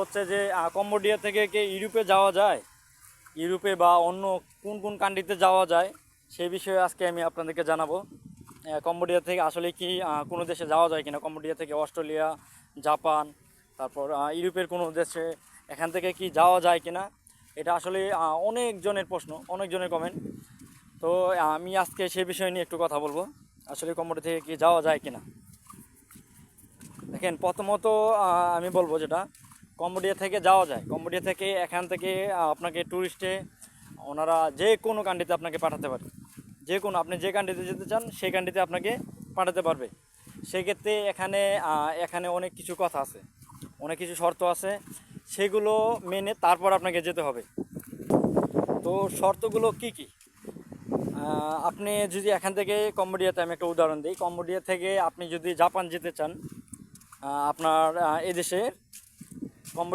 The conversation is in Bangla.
হচ্ছে যে কম্বোডিয়া থেকে কি ইউরোপে যাওয়া যায়, ইউরোপে বা অন্য কোন কোন কান্ট্রিতে যাওয়া যায়, সেই বিষয়ে আজকে আমি আপনাদেরকে জানাব। কম্বোডিয়া থেকে আসলে কি কোনো দেশে যাওয়া যায় কিনা? কম্বোডিয়া থেকে অস্ট্রেলিয়া, জাপান, তারপর ইউরোপের কোনো দেশে এখান থেকে কি যাওয়া যায় কিনা? এটা আসলে অনেকজনের প্রশ্ন অনেকজনের কমেন্ট তো, আমি আজকে সেই বিষয় নিয়ে একটু কথা বলব, আসলে কম্বোডিয়া থেকে কি যাওয়া যায় কিনা? দেখেন, প্রথমত আমি বলব যেটা কম্বোডিয়া থেকে যাওয়া যায়। কম্বোডিয়া থেকে এখান থেকে আপনাকে ট্যুরিস্টে ওনারা যে কোনো কান্ট্রিতে আপনাকে পাঠাতে পারে। যে কোনো, আপনি যে কান্ট্রিতে যেতে চান, সেই কান্ট্রিতে আপনাকে পাঠাতে পারবে। সেক্ষেত্রে এখানে এখানে অনেক কিছু কথা আছে। অনেক কিছু শর্ত আছে। সেগুলো মেনে তারপর আপনাকে যেতে হবে। তো শর্তগুলো কি কি? আপনি যদি এখান থেকে কম্বোডিয়াতে, আমি একটা উদাহরণ দিই। কম্বোডিয়া থেকে আপনি যদি জাপান যেতে চান আপনার এদেশের One.